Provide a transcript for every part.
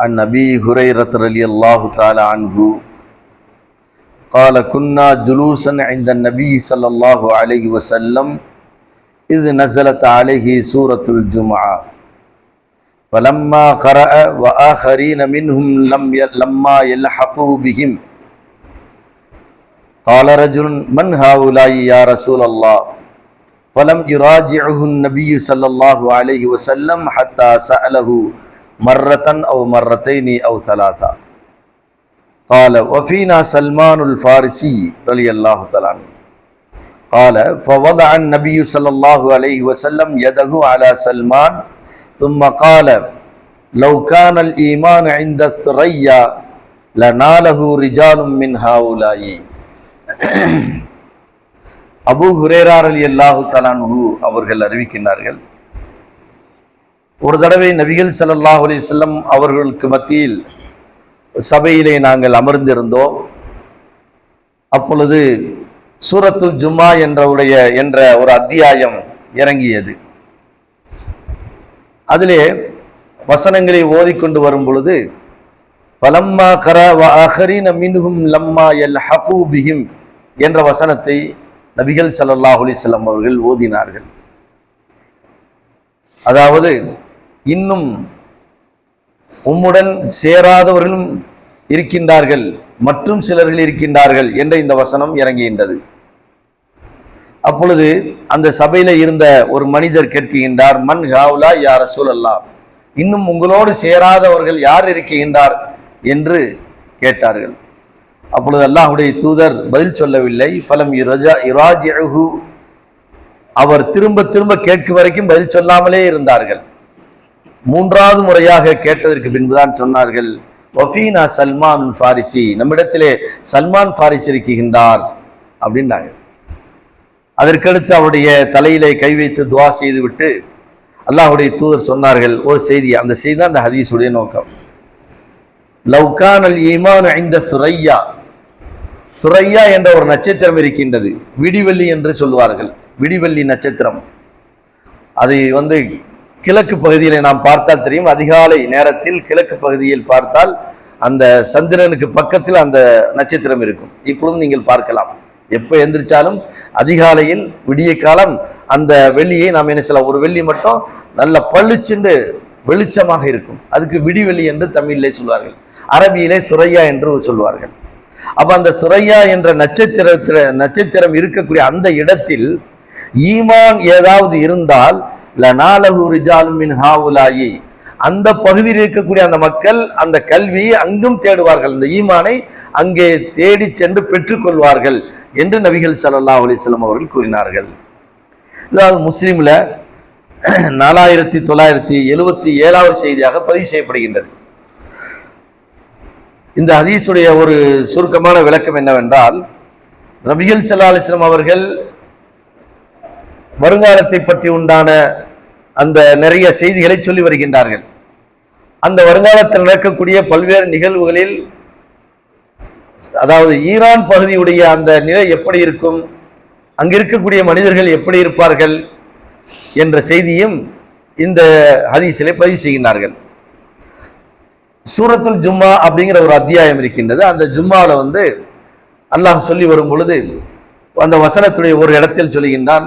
عن أبي هريرة رضي الله تعالى عنه قال كنا جلوسا عند النبي صلى الله عليه وسلم إذ نزلت عليه سورة الجمعة. فلما قرأ وآخرين منهم لم لما يلحقوا بهم. قال رجل من هؤلاء يا رسول الله؟ فلم يراجعه النبي صلى الله عليه وسلم حتى سأله مرة أو مرتين أو ثلاثة. قال وفينا سلمان الفارسي رضي الله تعالى عنه. قال فوضع النبي صلى الله عليه وسلم يده على سلمان ثم قال لو كان الإيمان عند الثريا لناله رجال من هؤلاء. அபு ஹுரேரார் அலி அல்லாஹு தலான்ஹு அவர்கள் அறிவிக்கின்றார்கள். ஒரு தடவை நபிகள் சல்லாஹ் அலி செல்லம் அவர்களுக்கு மத்தியில் சபையிலே நாங்கள் அமர்ந்திருந்தோம். அப்பொழுது சூரத்துல் ஜும்மா என்ற உடைய என்ற ஒரு அத்தியாயம் இறங்கியது. அதிலே வசனங்களை ஓதிக்கொண்டு வரும் பொழுது பலம்மா கர அஹரின மின்ஹும் லம்மா எல் ஹகூபிஹிம் என்ற வசனத்தை நபிகள் சல்லாஹ் அலிசல்லாம் அவர்கள் ஓதினார்கள். அதாவது இன்னும் உம்முடன் சேராதவர்களும் இருக்கின்றார்கள் மற்றும் சிலர்கள் இருக்கின்றார்கள் என்ற இந்த வசனம் இறங்குகின்றது. அப்பொழுது அந்த சபையில இருந்த ஒரு மனிதர் கேட்கின்றார் மன் ஹாவுலா யார் சூழல்லா இன்னும் உங்களோடு சேராதவர்கள் யார் இருக்கின்றார்? என்று கேட்டார்கள். அப்பொழுது அல்லாஹுடைய தூதர் பதில் சொல்லவில்லை. பலம் இரஜா இராஜிஹு அவர் திரும்ப திரும்ப கேட்கும் வரைக்கும் பதில் சொல்லாமலே இருந்தார்கள். மூன்றாவது முறையாக கேட்டதற்கு பின்புதான் சொன்னார்கள் வஃபீனா சல்மான் ஃபாரிசி. நம்மிடத்திலே சல்மான் ஃபாரிசி இருக்கின்றார். அப்படின்னாங்க. அதற்கடுத்து அவருடைய தலையிலே கை வைத்து துவா செய்துவிட்டு அல்லாஹுடைய தூதர் சொன்னார்கள் ஒரு செய்தி அந்த செய்தி தான் அந்த ஹதீஸுடைய நோக்கம். லவ்கான் அல் ஈமான் ஐந்த சுரையா சுரையா என்ற ஒரு நட்சத்திரம் இருக்கின்றது. விடிவெள்ளி என்று சொல்வார்கள் விடிவெள்ளி நட்சத்திரம். அது வந்து கிழக்கு பகுதியில் நாம் பார்த்தால் தெரியும். அதிகாலை நேரத்தில் கிழக்கு பகுதியில் பார்த்தால் அந்த சந்திரனுக்கு பக்கத்தில் அந்த நட்சத்திரம் இருக்கும். இப்பொழுதும் நீங்கள் பார்க்கலாம். எப்போ எந்திரிச்சாலும் அதிகாலையில் விடிய காலம் அந்த வெள்ளியை நாம் என்ன செய்யலாம்? ஒரு வெள்ளி மட்டும் நல்ல பளிச்சுண்டு வெளிச்சமாக இருக்கும். அதுக்கு விடிவெள்ளி என்று தமிழிலே சொல்வார்கள். அரபியிலே துறையா என்று சொல்வார்கள். அப்ப அந்த துறையா என்ற நட்சத்திரத்தில நட்சத்திரம் இருக்கக்கூடிய அந்த இடத்தில் ஈமான் ஏதாவது இருந்தால் லனாலஹு ஹாவுலாயி. அந்த பகுதியில் இருக்கக்கூடிய அந்த மக்கள் அந்த கல்வியை அங்கும் தேடுவார்கள். அந்த ஈமானை அங்கே தேடி சென்று பெற்றுக்கொள்வார்கள் என்று நபிகள் சல்லா அலிஸ்லாம் அவர்கள் கூறினார்கள். இதாவது முஸ்லீம்ல நாலாயிரத்தி தொள்ளாயிரத்தி எழுவத்தி ஏழாவது செய்தியாக பதிவு செய்யப்படுகின்றது. இந்த ஹதீஸுடைய ஒரு சுருக்கமான விளக்கம் என்னவென்றால் நபிகள் ஸல்லல்லாஹு அலைஹி அவர்கள் வருங்காலத்தை பற்றி உண்டான அந்த நிறைய செய்திகளை சொல்லி வருகின்றார்கள். அந்த வருங்காலத்தில் நடக்கக்கூடிய பல்வேறு நிகழ்வுகளில் அதாவது ஈரான் பகுதியுடைய அந்த நிலை எப்படி இருக்கும் அங்க இருக்கக்கூடிய மனிதர்கள் எப்படி இருப்பார்கள் என்ற செய்தியும் இந்த ஹதீஸிலே பதிவு செய்கின்றார்கள். சூரத்துல் ஜும்மா அப்படிங்கிற ஒரு அத்தியாயம் இருக்கின்றது. அந்த ஜும்மாவில் வந்து அல்லாஹ் சொல்லி வரும் பொழுது அந்த வசனத்துடைய ஒரு இடத்தில் சொல்கின்றான்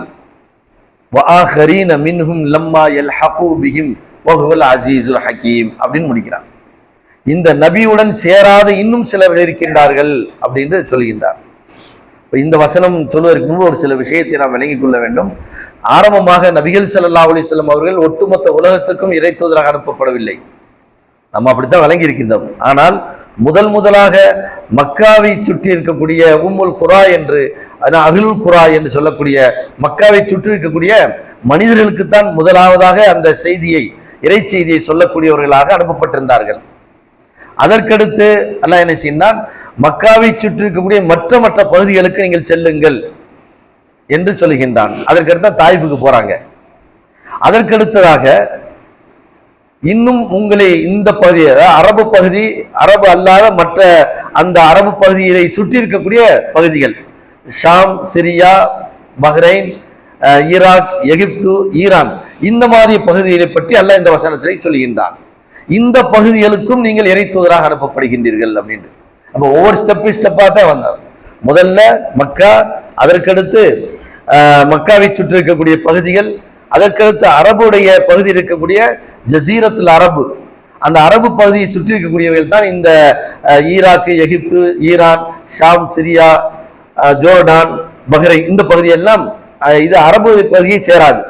அசீசுல் ஹக்கீம் அப்படின்னு முடிக்கிறான். இந்த நபியுடன் சேராத இன்னும் சிலர்கள் இருக்கின்றார்கள் அப்படின்னு சொல்கின்றார் இந்த வசனம் சொல்வதற்கு முன்பு ஒரு சில விஷயத்தை நாம் விளங்கிக் கொள்ள வேண்டும். ஆரம்பமாக நபிகள் சல்லா அலிஸ்லம் அவர்கள் ஒட்டுமொத்த உலகத்துக்கும் இறை அனுப்பப்படவில்லை. நம்ம அப்படித்தான் வழங்கி இருக்கின்றோம். ஆனால் முதல் முதலாக மக்காவை சுற்றி இருக்கக்கூடிய உம்முல் குரா என்று அருள் குரா என்று சொல்லக்கூடிய மக்காவை சுற்றி இருக்கக்கூடிய மனிதர்களுக்குத்தான் முதலாவதாக அந்த செய்தியை இறை செய்தியை சொல்லக்கூடியவர்களாக அனுப்பப்பட்டிருந்தார்கள். அதற்கடுத்து அல்லாஹ் என்ன செய்யினான் மக்காவை சுற்றி இருக்கக்கூடிய மற்ற மற்ற பகுதிகளுக்கு நீங்கள் செல்லுங்கள் என்று சொல்லுகின்றான். அதற்கடுத்து தாய்ப்புக்கு போறாங்க. அதற்கடுத்ததாக இன்னும் உங்களை இந்த பகுதி அரபு பகுதி அரபு அல்லாத மற்ற அந்த அரபு பகுதியை சுற்றி இருக்கக்கூடிய பகுதிகள். Sham Syria Bahrain Iraq Egypt Iran. இந்த மாதிரி பகுதிகளை பற்றி அல்ல இந்த வசனத்திலே சொல்கின்றான். இந்த பகுதிகளுக்கும் நீங்கள் இறை அனுப்பப்படுகின்றீர்கள் அப்படின்னு அப்போ ஒவ்வொரு ஸ்டெப்பு ஸ்டெப்பாக தான் வந்தார். முதல்ல மக்கா அதற்கடுத்து மக்காவை சுற்றி இருக்கக்கூடிய பகுதிகள் அதற்கடுத்து அரபுடைய பகுதி இருக்கக்கூடிய ஜசீரத்தில் அரபு. அந்த அரபு பகுதியை சுற்றி இருக்கக்கூடியவர்கள் தான் இந்த Iraq Egypt Iran Sham Syria Jordan Bahrain இந்த பகுதியெல்லாம் இது அரபு பகுதியை சேராது.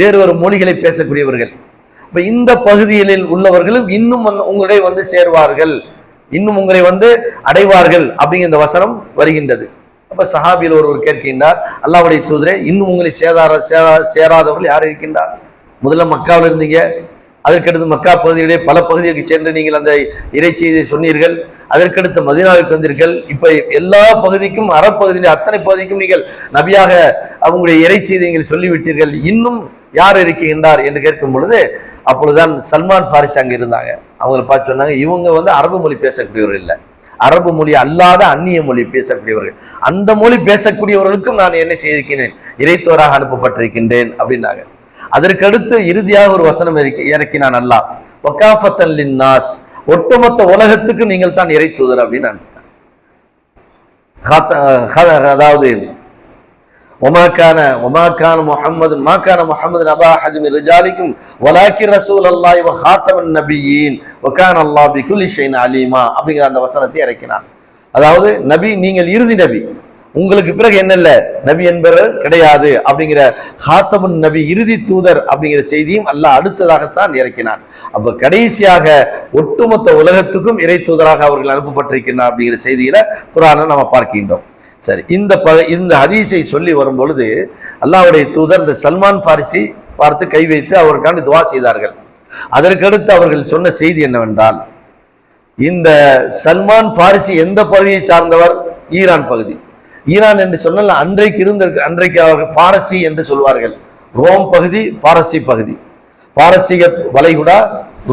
வேறு ஒரு மொழிகளை பேசக்கூடியவர்கள். இப்போ இந்த பகுதிகளில் உள்ளவர்களும் இன்னும் வந்து உங்களுடைய வந்து சேர்வார்கள். இன்னும் உங்களை வந்து அடைவார்கள் அப்படிங்கிற இந்த வசனம் வருகின்றது. அப்ப சஹாபியில் ஒருவர் கேட்கின்றார் அல்லாவுடைய தூதரே இன்னும் உங்களை சேதார சேரா- சேராதவர்கள் யார் இருக்கின்றார்? முதல்ல மக்காவில் இருந்தீங்க. அதற்கடுத்து மக்கா பகுதியிலே பல பகுதிகளுக்கு சென்று நீங்கள் அந்த இறைச்சியை சொன்னீர்கள். அதற்கடுத்து மதீனாவுக்கு வந்தீர்கள். இப்ப எல்லா பகுதிக்கும் அறப்பகுதியிலே அத்தனை பகுதிக்கும் நீங்கள் நபியாக அவங்களுடைய இறைச்சியை நீங்கள் சொல்லிவிட்டீர்கள். இன்னும் யார் இருக்கின்றார் என்று கேட்கும் பொழுது அப்பொழுதுதான் சல்மான் ஃபாரிஸ் அங்கே இருந்தாங்க. அவங்களை பார்த்து சொன்னாங்க இவங்க வந்து அரபு மொழி பேசக்கூடியவர்கள் இல்லை. அரபு மொழி அல்லாத அந்நிய மொழி பேசக்கூடியவர்கள். அந்த மொழி பேசக்கூடியவர்களுக்கும் நான் என்ன செய்திருக்கிறேன்? இறைத்தோராக அனுப்பப்பட்டிருக்கின்றேன் அப்படின்னாங்க. அதற்கடுத்து இறுதியாக ஒரு வசனம் இறக்கி இறக்கினான் அல்லாஹ். ஒக்காஃபத்தன் லின்னாஸ். ஒட்டுமொத்த உலகத்துக்கு நீங்கள் தான் இறை தூதர் அப்படின்னு அனுப்பிட்டான். அதாவது ஒமாக்கான ஒமாக்கான முகமது மாக்கான முகமது நபா ஹஜ்மி ரிஜாலிக்கும் வலாக்கி ரசூல் அல்லாஹ் வ ஹாத்தமன் நபியீன் வகான் அல்லாஹ் பி குலிஷைன் அலீமா அப்படிங்கிற அந்த வசனத்தை இறக்கினார். அதாவது நபி நீங்கள் இறுதி நபி. உங்களுக்கு பிறகு என்ன இல்லை? நபி என்பவர் கிடையாது. அப்படிங்கிற ஹாத்தமுன் நபி இறுதி தூதர் அப்படிங்கிற செய்தியும் அல்லாஹ் அடுத்ததாகத்தான் இறக்கினார். அப்ப கடைசியாக ஒட்டுமொத்த உலகத்துக்கும் இறை தூதராக அவர்கள் அனுப்பப்பட்டிருக்கிறார் அப்படிங்கிற செய்தியில குரானை நம்ம பார்க்கின்றோம். சரி இந்த ப இந்த ஹதீஸை சொல்லி வரும் பொழுது தூதர் இந்த சல்மான் பாரிசி பார்த்து கை வைத்து அவருக்காண்டு துவா செய்தார்கள். அதற்கடுத்து அவர்கள் சொன்ன செய்தி என்னவென்றால் இந்த சல்மான் பாரிசி எந்த பகுதியை சார்ந்தவர்? ஈரான் பகுதி. ஈரான் என்று சொன்னால் அன்றைக்கு இருந்த அன்றைக்கு அவர்கள் பாரசி என்று சொல்வார்கள். ரோம் பகுதி பாரசி பகுதி. பாரசீக வளைகுடா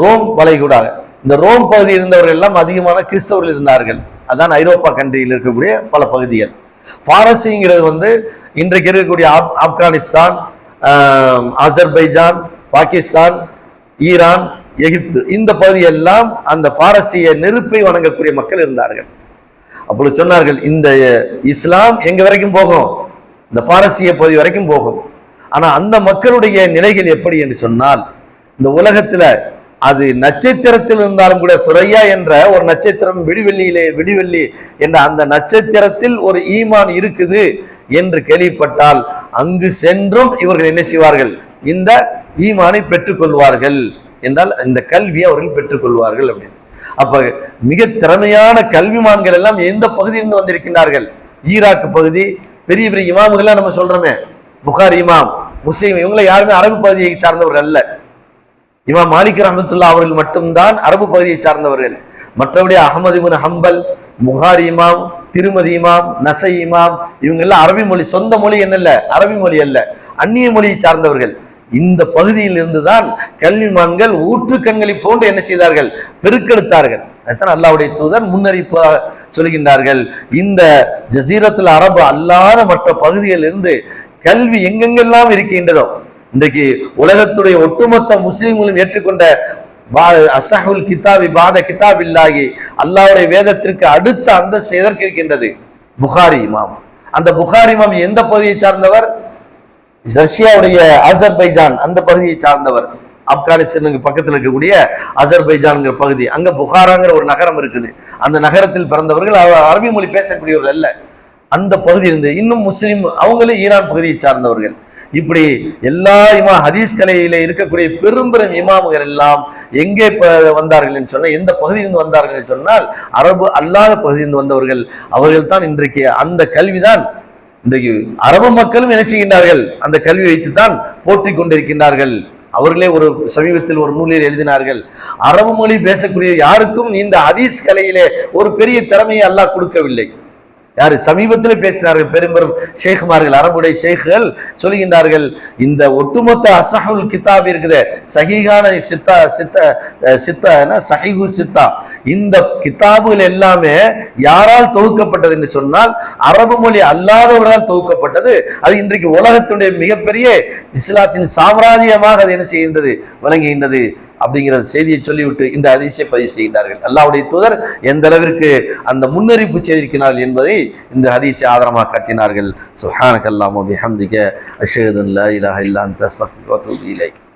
ரோம் வளைகுடா. இந்த ரோம் பகுதி இருந்தவர்கள் எல்லாம் அதிகமான கிறிஸ்தவர்கள் இருந்தார்கள். அதான் ஐரோப்பா கண்ட்ரியில் இருக்கக்கூடிய பல பகுதிகள். பாரசிங்கிறது வந்து இன்றைக்கு இருக்கக்கூடிய app Afghanistan Azerbaijan Pakistan Iran Egypt இந்த பகுதியெல்லாம் அந்த பாரசிய நெருப்பை வணங்கக்கூடிய மக்கள் இருந்தார்கள். அப்பொழுது சொன்னார்கள் இந்த இஸ்லாம் எங்க வரைக்கும் போகும்? இந்த பாரசிய பகுதி வரைக்கும் போகும். ஆனா அந்த மக்களுடைய நிலைகள் எப்படி என்று சொன்னால் இந்த உலகத்துல அது நட்சத்திரத்தில் இருந்தாலும் கூட சுரையா என்ற ஒரு நட்சத்திரம் விடிவெள்ளியிலே விடிவெள்ளி என்ற அந்த நட்சத்திரத்தில் ஒரு ஈமான் இருக்குது என்று கேள்விப்பட்டால் அங்கு சென்றும் இவர்கள் என்ன செய்வார்கள்? இந்த ஈமானை பெற்றுக்கொள்வார்கள் என்றால் இந்த கல்வியை அவர்கள் பெற்றுக்கொள்வார்கள் அப்படின்னு. அப்ப மிக திறமையான கல்விமான்கள் எல்லாம் எந்த பகுதியிலிருந்து வந்திருக்கின்றார்கள்? ஈராக் பகுதி பெரிய பெரிய இமாம்கள்லாம் நம்ம சொல்றோமே. புகார் இமாம் முஸ்லீம் இவங்களை யாருமே அரபு பகுதியை சார்ந்தவர்கள் அல்ல. இமாம் மாலிக் ரஹமத்துல்லா அவர்கள் மட்டும்தான் அரபு பகுதியை சார்ந்தவர்கள். மற்றபடி அகமது இப்னு ஹம்பல் புகார் இமாம் திருமதி இமாம் நசை இமாம் இவங்க எல்லாம் அரபி மொழி சொந்த மொழி என்னல்ல? அரபி மொழி அல்ல. அந்நிய மொழியை சார்ந்தவர்கள். இந்த பகுதியில் இருந்துதான் கல்விமான்கள் ஊற்றுக்கண்களை போன்று என்ன செய்தார்கள்? பெருக்கெடுத்தார்கள். அதுதான் அல்லாவுடைய தூதர் முன்னறிப்பு சொல்கின்றார்கள். இந்த ஜசீரத்தில் அரபு அல்லாத மற்ற பகுதிகளில் இருந்து கல்வி எங்கெங்கெல்லாம் இருக்கின்றதோ இன்றைக்கு உலகத்துடைய ஒட்டுமொத்த முஸ்லீம்களும் ஏற்றுக்கொண்ட பா- அசஹுல் கிதாபி பாத கிதாப் இல்லாகி அல்லாவுடைய வேதத்திற்கு அடுத்த அந்தஸ்து எதற்கு இருக்கின்றது? புகாரி இமாம். அந்த புகாரி இமாம் எந்த பகுதியை சார்ந்தவர்? ரஷ்யாவுடைய அசர்பைஜான் அந்த பகுதியை சார்ந்தவர். ஆப்கானிஸ்தானுக்கு பக்கத்தில் இருக்கக்கூடிய அசர்பைஜான்ங்கிற பகுதி. அங்க புகாராங்கிற ஒரு நகரம் இருக்குது. அந்த நகரத்தில் பிறந்தவர்கள் அரபி மொழி பேசக்கூடியவர்கள் அல்ல. அந்த பகுதி இருந்து இன்னும் முஸ்லீம் அவங்களும் ஈரான் பகுதியை சார்ந்தவர்கள். இப்படி எல்லா இமா ஹதீஸ் கலையில இருக்கக்கூடிய பெரும் பெரும் இமாமுகள் எல்லாம் எங்கே ப- வந்தார்கள் என்று சொன்னால் எந்த பகுதியிலிருந்து வந்தார்கள் என்று சொன்னால் அரபு அல்லாத பகுதியிலிருந்து வந்தவர்கள் அவர்கள் தான் இன்றைக்கு அந்த கல்விதான். இன்றைக்கு அரபு மக்களும் என்ன செய்கின்றார்கள்? அந்த கல்வி வைத்துத்தான் போற்றிக் கொண்டிருக்கின்றார்கள். அவர்களே ஒரு சமீபத்தில் ஒரு நூலில் எழுதினார்கள் அரபு மொழி பேசக்கூடிய யாருக்கும் இந்த ஹதீஸ் கலையிலே ஒரு பெரிய திறமையை அல்லாஹ் கொடுக்கவில்லை. யார்? சமீபத்தில் பேசினார்கள் பெரும்பெரும் ஷேഖ்மார்கள் அரபுடைய ஷேக்குகள் சொல்கின்றார்கள் இந்த ஒட்டுமொத்த அசஹுல் கிதாப் இருக்குது சஹிகான சித்தா சித்த சித்தா என்ன? சஹிஹு சித்தா. இந்த கிதாபுகள் எல்லாமே யாரால் தொகுக்கப்பட்டது என்று சொன்னால் அரபு மொழி அல்லாதவர்களால் தொகுக்கப்பட்டது. அது இன்றைக்கு உலகத்துடைய மிகப்பெரிய இஸ்லாத்தின் சாம்ராஜ்யமாக அது என்ன செய்கின்றது? விளங்குகின்றது அப்படிங்கிற செய்தியை சொல்லிவிட்டு இந்த அதிசய பதிவு செய்கின்றார்கள். அல்லாவுடைய தூதர் எந்த அளவிற்கு அந்த முன்னறிப்பு செய்திருக்கிறார்கள் என்பதை இந்த ஹதீஸை ஆதாரமாக காட்டினார்கள். சுஹானக் அல்லாமோ பிஹம்திக அஷேதுல்லா இலாஹ் இல்லான் இலாஹ